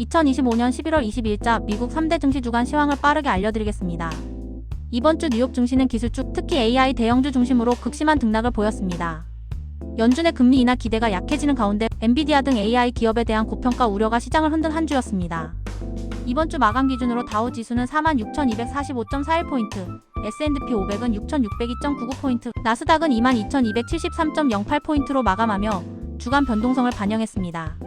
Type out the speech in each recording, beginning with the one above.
2025년 11월 22일자 미국 3대 증시 주간 시황을 빠르게 알려드리겠습니다. 이번 주 뉴욕 증시는 기술주, 특히 AI 대형주 중심으로 극심한 등락을 보였습니다. 연준의 금리 인하 기대가 약해지는 가운데 엔비디아 등 AI 기업에 대한 고평가 우려가 시장을 흔든 한 주였습니다. 이번 주 마감 기준으로 다우 지수는 46,245.41포인트, S&P 500은 6,602.99포인트, 나스닥은 22,273.08포인트로 마감하며 주간 변동성을 반영했습니다.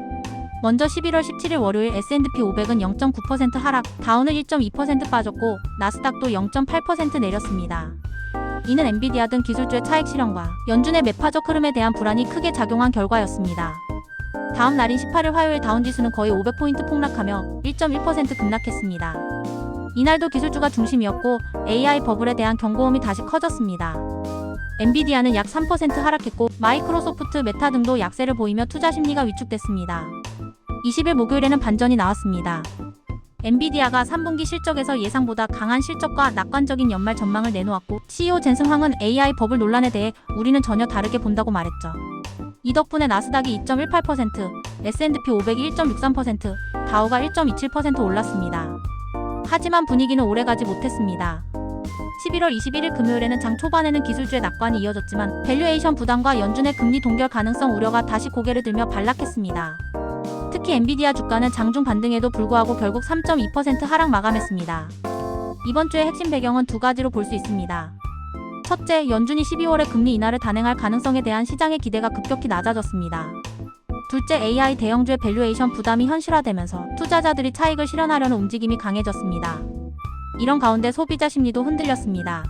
먼저 11월 17일 월요일 S&P 500은 0.9% 하락, 다우는 1.2% 빠졌고 나스닥도 0.8% 내렸습니다. 이는 엔비디아 등 기술주의 차익 실현과 연준의 매파적 흐름에 대한 불안이 크게 작용한 결과였습니다. 다음 날인 18일 화요일 다운 지수는 거의 500포인트 폭락하며 1.1% 급락했습니다. 이날도 기술주가 중심이었고 AI 버블에 대한 경고음이 다시 커졌습니다. 엔비디아는 약 3% 하락했고 마이크로소프트, 메타 등도 약세를 보이며 투자 심리가 위축됐습니다. 20일 목요일에는 반전이 나왔습니다. 엔비디아가 3분기 실적에서 예상보다 강한 실적과 낙관적인 연말 전망을 내놓았고 CEO 젠슨 황은 AI 버블 논란에 대해 우리는 전혀 다르게 본다고 말했죠. 이 덕분에 나스닥이 2.18%, S&P 500이 1.63%, 다우가 1.27% 올랐습니다. 하지만 분위기는 오래가지 못했습니다. 11월 21일 금요일에는 장 초반에는 기술주의 낙관이 이어졌지만 밸류에이션 부담과 연준의 금리 동결 가능성 우려가 다시 고개를 들며 반락했습니다. 특히 엔비디아 주가는 장중 반등에도 불구하고 결국 3.2% 하락 마감했습니다. 이번 주의 핵심 배경은 두 가지로 볼 수 있습니다. 첫째, 연준이 12월에 금리 인하를 단행할 가능성에 대한 시장의 기대가 급격히 낮아졌습니다. 둘째, AI 대형주의 밸류에이션 부담이 현실화되면서 투자자들이 차익을 실현하려는 움직임이 강해졌습니다. 이런 가운데 소비자 심리도 흔들렸습니다.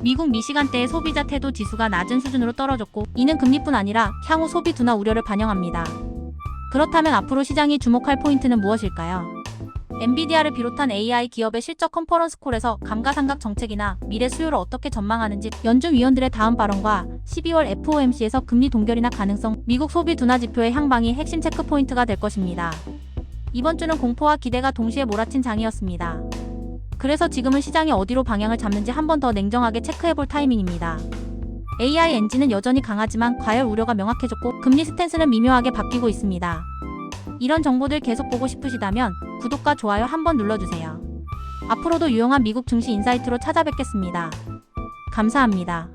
미국 미시간대의 소비자 태도 지수가 낮은 수준으로 떨어졌고 이는 금리뿐 아니라 향후 소비 둔화 우려를 반영합니다. 그렇다면 앞으로 시장이 주목할 포인트는 무엇일까요? 엔비디아를 비롯한 AI 기업의 실적 컨퍼런스 콜에서 감가상각 정책이나 미래 수요를 어떻게 전망하는지 연준 위원들의 다음 발언과 12월 FOMC에서 금리 동결이나 가능성, 미국 소비 둔화 지표의 향방이 핵심 체크 포인트가 될 것입니다. 이번 주는 공포와 기대가 동시에 몰아친 장이었습니다. 그래서 지금은 시장이 어디로 방향을 잡는지 한 번 더 냉정하게 체크해 볼 타이밍입니다. AI 엔진은 여전히 강하지만 과열 우려가 명확해졌고 금리 스탠스는 미묘하게 바뀌고 있습니다. 이런 정보들 계속 보고 싶으시다면 구독과 좋아요 한번 눌러주세요. 앞으로도 유용한 미국 증시 인사이트로 찾아뵙겠습니다. 감사합니다.